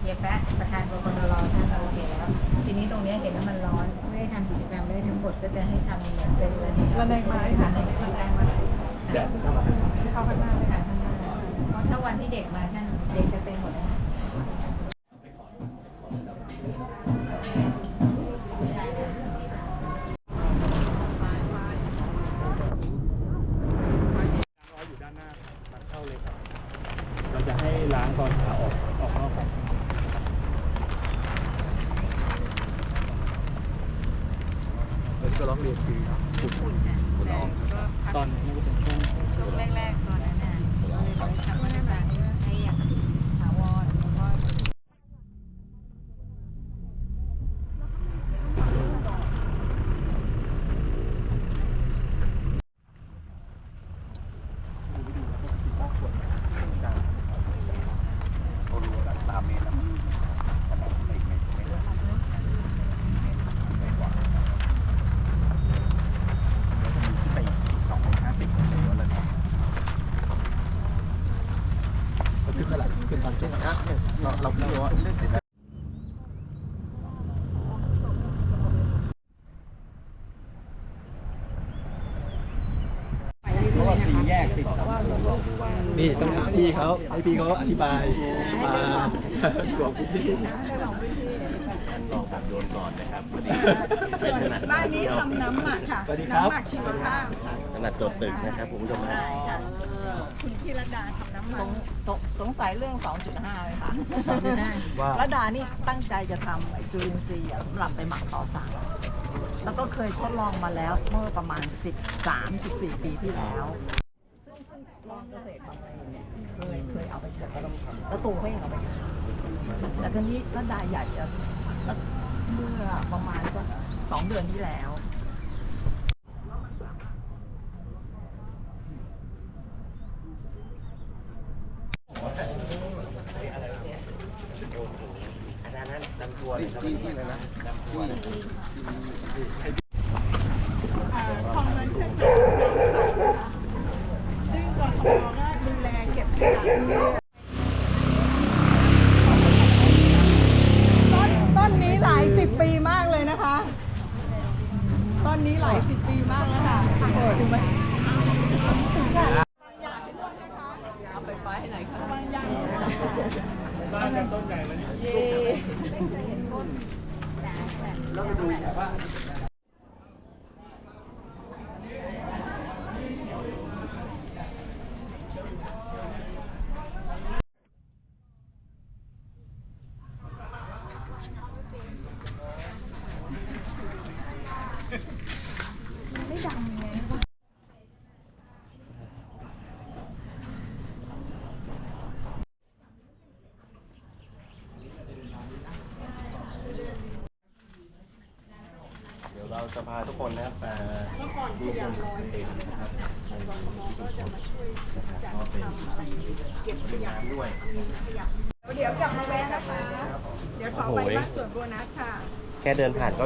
เฮียแปะประธานกกตรท่านโอเคแล้ว ทีนี้ตรงนี้เห็นว่ามันร้อนเพื่อให้ทำกิจกรรมได้ทั้งหมดก็จะให้ทำเหมือนเป็นระเนระแนงไม้ค่ะระแนงไม้แดดมันเข้ามาเข้าข้างหน้าเลยค่ะเพราะถ้าวันที่เด็กมาท่านางตอนขาออกออกนอกกันวันนี้ก็ร้องเรียนฟรีครับฝุ่นค่ะแต่ก็พักตอนนี้น่าจะเป็นช่วง ช่วงแรกๆตอนนั้นน่ะเราเลยต้องทำมาตรการให้อย่างถาวรแล้วก็ เขารู้ว่าสามเมตรแล้วมันขนาดไม่ไม่ไม่ได้ไม่กว่าแล้วจะมีที่ไปอีกสองเมตรห้าสิบเลยว่าแล้วเนี่ย ก็คือเท่าไหร่คือตอนช่วง อะเนี่ยเราเราคิดว่าเรื่องติดแล้วเพราะว่าสี่แยกติดกัน นี่ต้องถาม พี่เขาให้พี่เขาอธิบายมาบอกพี่ลองแบบโยนก่อนนะครับพอดีเป็นถนัดบ้านนี้ทำน้ำหมักค่ะ สวัสดีครับน้ำหมักชีวภาพถนัดโจทย์ตึกนะครับคุณผู้ชมนะใช่ค่ะคุณธีรดาทำน้ำหมัสกงสงสงสัยเรื่อง 2.5ไหมคะได้ว่าระดานี่ตั้งใจจะทำไอ้จุลินทรีย์อะสำหรับไปหมักต่อสารแล้วก็เคยทดลองมาแล้วเมื่อประมาณ 13-14 ปีที่แล้วซึ่งซึ่งลองเกษตรบางแปลงเนี่ยเคย เคยเอาไปใช้แล้วตูก็ยังเอาไปขายแต่ครั้นี้ระดาใหญ่อะเมื่อประมาณสักสองเดือนที่แล้ว อาจารย์นั้นนำทัวร์เลยครับที่เลยนะนำทัว บางอย่างบ้านกันต้นใหญ่มานี่เย่ไม่เคยเห็นต้นแต่แต่แล้วไปดูว่าเดี๋ยวเรา จะพาทุกคนนะครับมาดูชมเองนะครับก็จะมาช่วยจัดทำอะไรเก็บขยะด้วยเดี๋ยวกลับมาแวะนะคะ เดี๋ยวขอไปบ้านสวนโบนัสค่ะ แค่เดินผ่านก็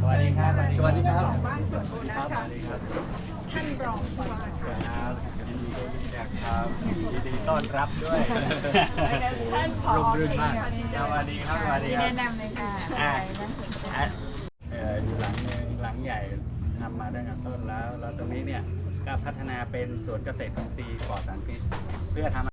สวัสดีครับ ส วัสดีครับของบ้านสวนโบนัสค่ะท่านรองผู้ว่าค่ะยินดีจากครับยินดีต้อนรับด้วยท่านผอร่มรื่นมากค่ะที่สจะวัสดีครับสวัสดีที่ครัแนะบนำเลยค่ะอ่าอะไรน่าสนใจอะเอ่ออยู่หลังหนึงหลังใหญ่ทำมาตั้งแต่ต้นแล้วแล้วตรงนี้เนี่ยก็พัฒนาเป็นสวนเกษตรอินทรีย์ปลอดสารพิษเพื่อทำ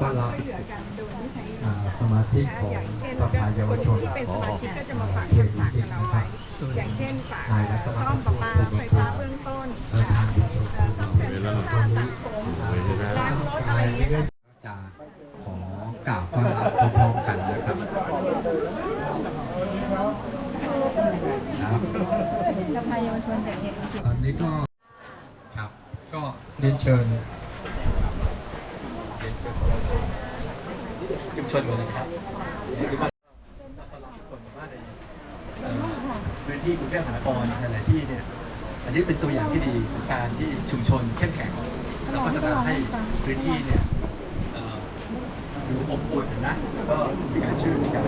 ต้อนรับช่วยเหลือกันโดยใช้อ่าสมาชิกของอย่างเช่นสภาเยาวชนที่เป็นสมาชิกก็จะมาฝากทักษะกับเราไว้อย่างเช่นฝากซ่อมประปา ชุมชนเลยนะครับพื้นที่กรุงเทพมหานครหลายที่เนี่ยอันนี้เป็นตัวอย่างที่ดีของการที่ชุมชนเข้มแข็งแล้วพัฒนาให้พื้นที่เนี่ยอ่อดูอบอุ่นนะแล้วก็มีการช่วยเหลือกัน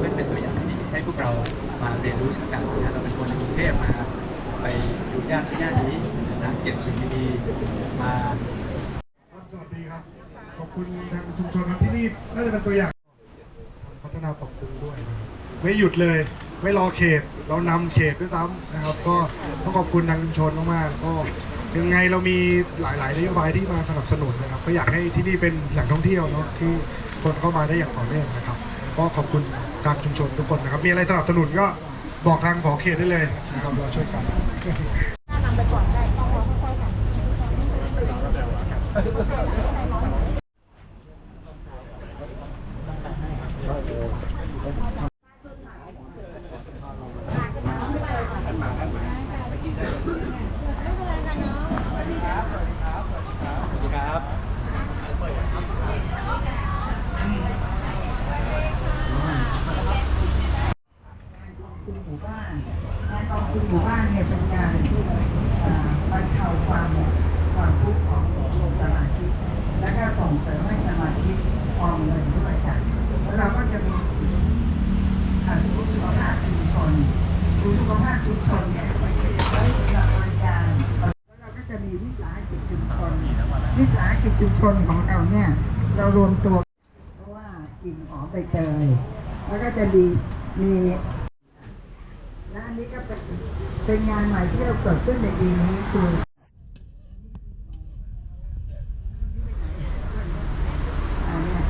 เป็นเป็นตัวอย่างที่ดีให้พวกเรามาเรียนรู้ซึ่งกันนะเราเป็นคนกรุงเทพมา ไปดูย่านที่ย่านนี้นะเก็บสิ่งดีๆมา ครับสวัสดีครับ ขอบ คุณทางชุมชนครับที่นี่น่าจะเป็นตัวอย่างพัฒนาปรับปรุงด้วยนะครับไม่หยุดเลยไม่รอเขตเรานำเขตด้วยซ้ำนะครับ ก็ต้องขอบคุณทางชุมชนมากๆก็ยังไงเรามีหลายๆนโยบายที่มาสนับสนุนนะครับ ก็อยากให้ที่นี่เป็นแหล่งท่องเที่ยวเนาะที่คนเข้ามาได้อย่างต่อเนื่องนะครับ ก็ขอบคุณทางชุมชนทุกคนนะครับ มีอะไรสนับสนุนก็บอกทางขอเขตได้เลยนะครับเราช่วยกัน คุณ หมู่บ้านงานกองทุนหมู่บ้านเนี่ยเป็นการเอ่บรรเทาความความทุกข์ของสมาชิก และก็ส่งเสริมให้สมาชิกออมเงินด้วยค่ะแล้วเราก็จะมีอาสุขสุขภาพชุมชนสุขภาพชุมชนเนี่ยไว้สำหรับบริการแล้วเราก็จะมีวิสาหกิจชุมชน วิสาหกิจชุมชนของเราเนี่ยเรารวมตัว เพราะว่ากลิ่นหอมใบเตยแล้วก็จะมีมี และอันนี้ก็เป็นเป็นงานใหม่ที่เราเกิดขึ้นในปีนี้คืออันเนี้ย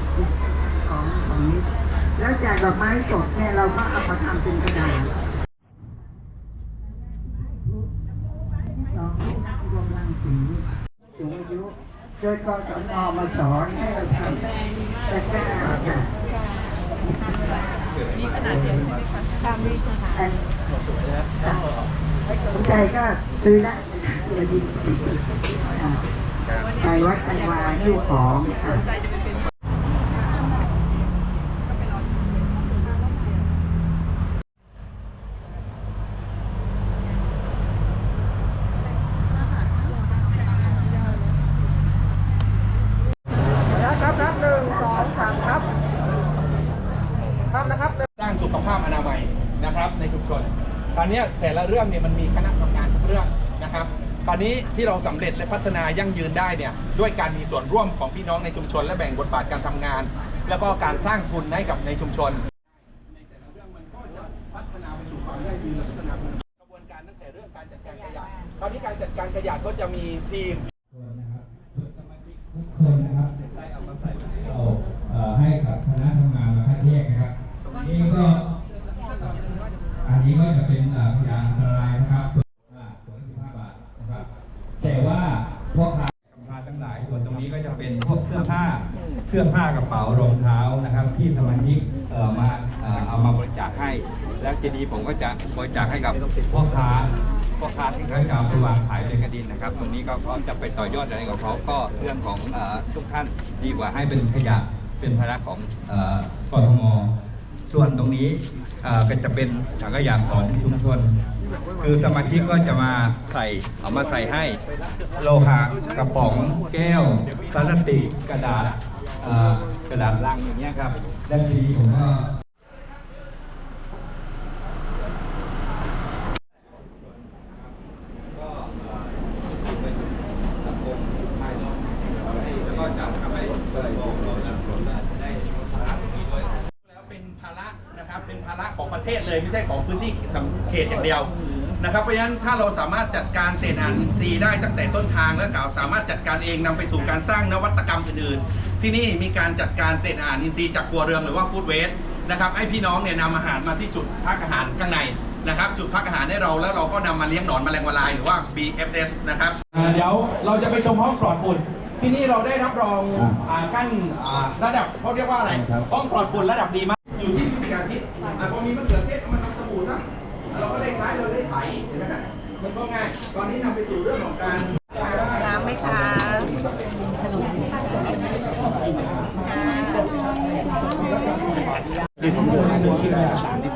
ของของนี้แล้วจากดอกไม้สดเนี่ยเราก็เอามาทำเป็นกระดาษที่สองที่นักรวมรังสีสูงอายุโดยกศนมาสอนให้เราทำตะกร้าค่ะ มีขนาดเดียวใช่ไหมคะค่ะมีค่ะอันสนใจก็ซื้อได้เลยดีค่ะไปวัดอันวาหิ้วของค่ะ ใจจะไปเป็น สร้างสุขภาพอนามัยนะครับในชุมชน คราวเนี้ยแต่ละเรื่องเนี่ยมันมีคณะทำงานทุกเรื่องนะ คราวนี้ที่เราสำเร็จและพัฒนายั่งยืนได้เนี่ยด้วยการมีส่วนร่วมของพี่น้องในชุมชน และแบ่งบทบาทการทำงาน แล้วก็การสร้างทุนให้กับในชุมชนในแต่ละเรื่องมันก็จะพัฒนาไปสู่ความได้ดีและพัฒนากระบวนการตั้งแต่เรื่องการจัดการขยะคราวนี้การจัดการขยะก็จะมีทีมคนนะครับเราให้กับคณะทำงานมาคัดแยกนะครับนี่ก็อันนี้ก็จะเป็นพยานอันตรายนะครับ แต่ว่าพวกค้าค้าทั้งหลายส่วนตรงนี้ก็จะเป็นพวกเสื้อผ้าเสื้อผ้ากระเป๋ารองเท้านะครับ ที่สมาชิกเอ่อมาเอ่อเอามาบริจาคให้ แล้วทีนี้ผมก็จะบริจาคให้กับพ่อค้าพ่อค้าที่เขาจะเอาไปวางขายในกระดินนะครับ ตรงนี้ก็จะไปต่อยอดอะไรของเขาก็เรื่องของเอ่อทุกท่านดีกว่าให้เป็นขยะเป็นภาระของเอ่อกทมส่วนตรงนี้เอ่อเป็นจะเป็นถังขยะของชุมชน คือสมาชิกก็จะมาใส่เอามาใส่ให้โลหะกระป๋องแก้วพลาสติกกระดาษกระดาษลังอย่างเงี้ยครับและทีผมก็ก็เป็นสังคมภายแล้วก็จะทำให้เราเราได้ภาระตรงนี้ด้วยแล้วเป็นภาระนะครับเป็นภาระของประเทศเลยไม่ใช่ของพื้นที่ เขตอย่างเดียวนะครับเพราะฉะนั้นถ้าเราสามารถจัดการเศษอาหารอินทรีย์ได้ตั้งแต่ต้นทางและกล่าวสามารถจัดการเองนำไปสู่การสร้างนวัตกรรมอื่นๆ ที่นี่มีการจัดการเศษอาหารอินทรีย์จากครัวเรือนหรือว่าฟู้ดเวสต์นะครับให้พี่น้องเนี่ยนำอาหารมาที่จุดพักอาหารข้างในนะครับจุดพักอาหารให้เราแล้วเราก็นำมาเลี้ยงหนอนแมลงวันลายหรือว่า BFS นะครับเดี๋ยวเราจะไปชมห้องปลอดฝุ่นที่นี่เราได้รับรองอ่าขั้นอ่าระดับเขาเรียกว่าอะไรห้องปลอดฝุ่นระดับดีมากอยู่ที่วิธีการคิดอะพอมีมะเขือเทศ มฮะมันก็ง่าย ตอนนี้นำไปสู่เรื่องของการน้ำไหมคะ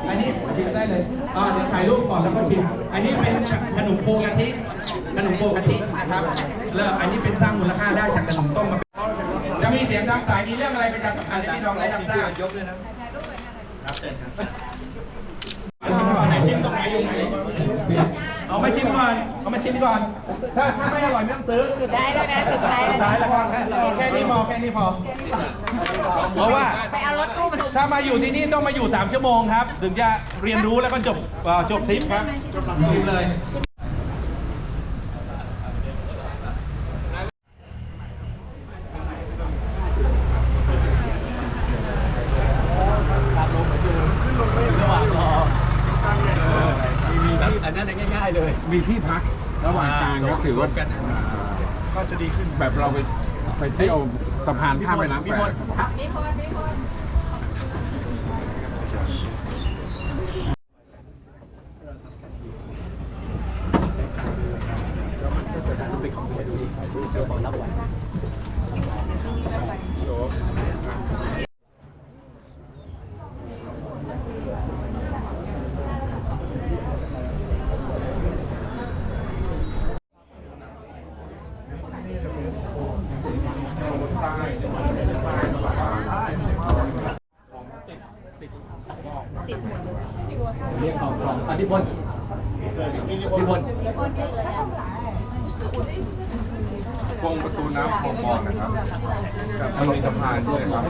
อันนี้ชิมได้เลยอ่าเดี๋ยวถ่ายรูปก่อนแล้วก็ชิม อันนี้เป็นขนมโคกะทิ ขนมโคกะทินะครับแล้วอันนี้เป็นสร้างมูลค่าได้จากขนมต้มมาจะมีเสียงดังสายมีเรื่องอะไรเป็นการสำคัญให้พี่น้องได้รับทราบยกเลยนะครับเชิญครับชิมก่อนไหนชิมตรงไหนอยู่ไหน เอามาชิมก่อน เอามาชิมก่อน ถ้าถ้าไม่อร่อยไม่ต้องซื้อ สุดได้แล้วนะสุดท้ายสุแล้วดท้ายนะแล้วครับแค่นี้พอแค่นี้พอ เพราะว่า ไปเอารถตู้มา ถ้ามาอยู่ที่นี่ต้องมาอยู่ 3 ชั่วโมงครับ ถึงจะเรียนรู้แล้วก็จบเอ่อจบทริปครับจบทริปเลย มีที่พักระหว่างกลางก็ถือว่าก็จะดีขึ้นแบบเราไปไปเที่ยวสะพานข้ามแม่น้ำแควมีคนมีคนเรียกของของอธิพลสิพล ตรงประตูน้ำของมองนะครับมันมีสะพานด้วยครับ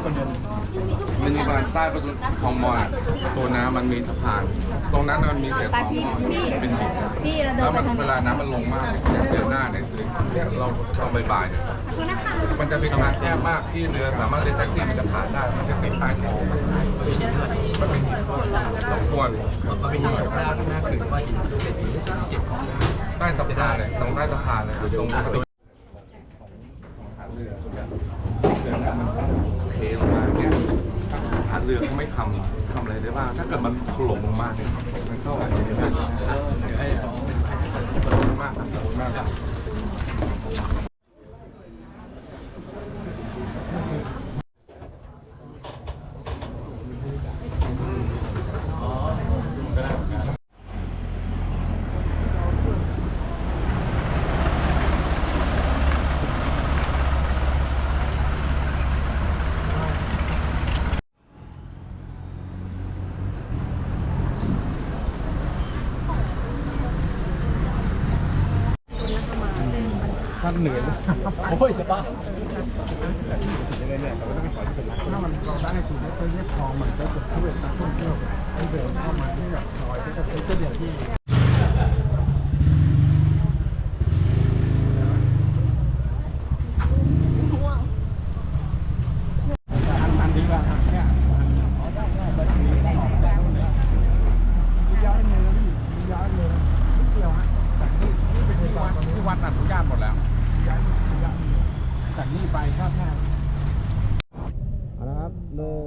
มันมีบานใต้ ประตูของมองอะประตูน้ำมันมีสะพาน ตรงนั้นมันมีเศษของมองเป็นหินพี่เราเดิแล้นวไปมันทางเวลาน้ำมันลงมากอย่างเดือนหน้าเนี่ยเนี่ยเราเราบ่ายๆเนี่ยมันจะเป็นทางแคบมากที่เรือสามารถเรียกแท็กซี่มันจะผ่านได้มันจะติดใต้ท้องมันเป็นหินรบกวนใต้สะพานเลยตรงใต้สะพานเลยตรงประตู หาเรือเรือนั้นมันเทลงมาเนี่ยหาเรือเขาไม่ ทำทำอะไรได้บ้าง ถ้าเกิดมันถล่มลงมาเนี่ยมันก็อาจจะไม่ได้เดี๋ยวให้ขอบคุณมากครับขอบคุณมากครับ ท่าน เหนื่อยโอ้ยสบายถ้ามันเราได้คุณไม่เคยเรียกทองมันก็จะช่วยนักท่องเที่ยวให้เดินเข้ามาที่แบบซอยก็จะเป็นเส้นเดียวที่ อันนี้ว่าเนี่ย ย้ายเลยนะพี่ย้ายเลยไม่เกี่ยวฮะแต่นี่นี่เป็นที่วัด ที่วัดอนุญาตหมดแล้ว ย้ายย้าย จากนี้ไปก็แค่ นะครับหนึ่ง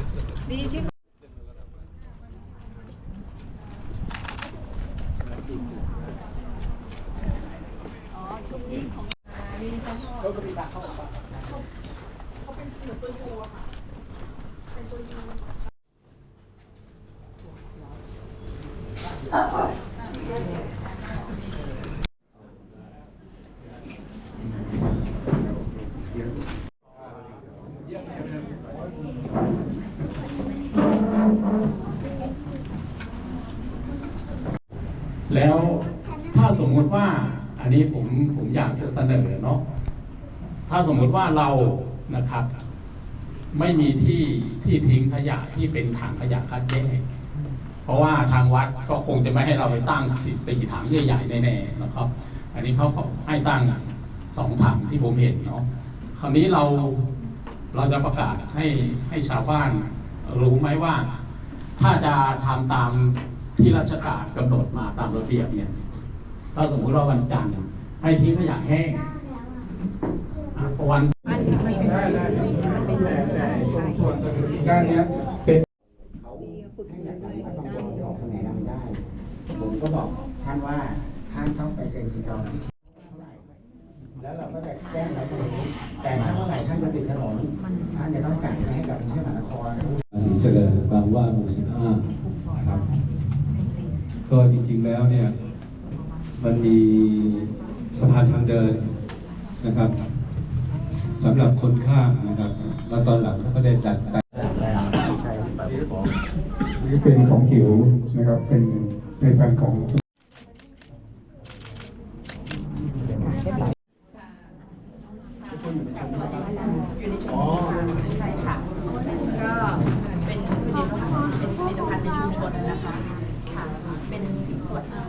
แล้วถ้าสมมติว่าอันนี้ผมผมอยากจะเสนอเนาะถ้าสมมติว่าเรานะครับ ไม่มีที่ที่ทิ้งขยะที่เป็นถังขยะคัดแยก เพราะว่าทางวัดก็คงจะไม่ให้เราไปตั้งสี่สี่ถังใหญ่ๆแน่ๆนะครับ อันนี้เขาก็ให้ตั้งสองถังที่ผมเห็นเนาะคราวนี้เราเราจะประกาศให้ให้ชาวบ้านรู้ไหมว่า ถ้าจะทำตามที่ราชการกำหนดมาตามระเบียบเนี่ยถ้าสมมติเราวันจันทร์ให้ทิ้งขยะแห้งวันด้านนี้ยเป็น ของคะแนนไม่ได้ ผมก็บอกท่านว่าท่านต้องไปเซ็นยินยอมที่เท่าไหร่แล้วเราก็จะแจ้งภาษีแต่ถ้าเมื่อไหร่ท่านจะปิดถนนท่านจะต้องจ่ายให้กับกรุงเทพมหานครสีเจริญบางว่าหมู่สิบห้านะครับ ก็จริงๆแล้วเนี่ยมันมีสะพานทางเดินนะครับสำหรับคนข้ามนะครับ แล้วตอนหลังเขาก็ได้ดัดแปลง นี่เป็นของขิวนะครับ เป็นในพันธุ์ของ ใช่ค่ะ ก็เป็นผลิตภัณฑ์เป็นผลิตภัณฑ์ในชุมชนนะคะ ค่ะ เป็นส่วนหนึ่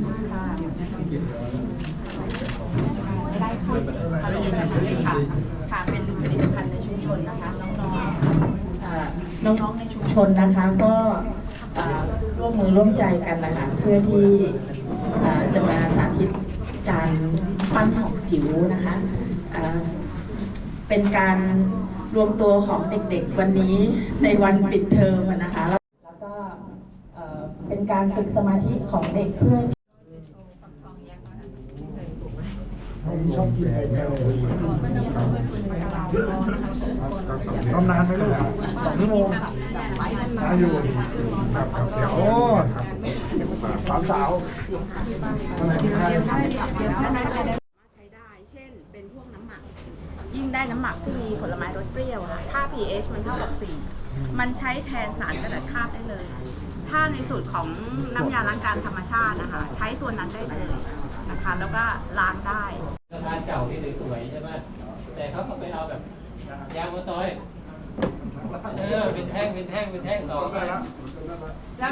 งค่ะได้ค่ะฮัลโหลค่ะ ค่ะ เป็นผลิตภัณฑ์ในชุมชนนะคะ น้องๆเอ่อน้องๆใน ชนนะคะก็ร่วมมือร่วมใจกันนะคะเพื่อที่จะมาสาธิตการปั้นของจิ๋วนะคะเอ่อเป็นการรวมตัวของเด็กๆวันนี้ในวันปิดเทอมนะคะ แล้วก็เอ่อเป็นการฝึกสมาธิของเด็กเพื่อ ผมชอบกินไก่แก้ว ต้มนานไหมลูกสองชั่วโมงได้อยู่ครับครับเดี๋ยวสามสาวอะไรที่ได้ใช้ได้เช่น เป็นพวกน้ำหมัก ยิ่งได้น้ำหมักที่มีผลไม้รสเปรี้ยวค่ะค่า pH มันเท่ากับ 4 มันใช้แทนสารกระดาษคาบได้เลย ถ้าในสูตรของน้ำยาล้างจานธรรมชาตินะคะ ใช้ตัวนั้นได้เลยนะคะ แล้วก็ล้างได้สะพานเก่าที่สวยๆใช่ไหมแต่เขาก็ไปเอาแบบ ยางมะตอยเออเป็นแท่งเป็นแท่งเป็นแท่งต่อไปแล้ว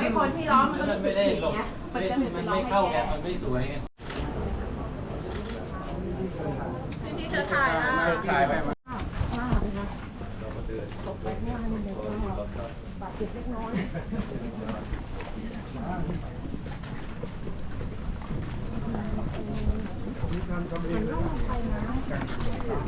ไอ้คนที่ร้องมันก็มันรู้สึไม่กได้ผิดหลบเนี้ยไม่มันก็เลยมันร้อไม่งให้เข้ากัแย่นมันไม่สวยไงให้พี่เธอถ่ายอะถ่ายไปทำทำเอง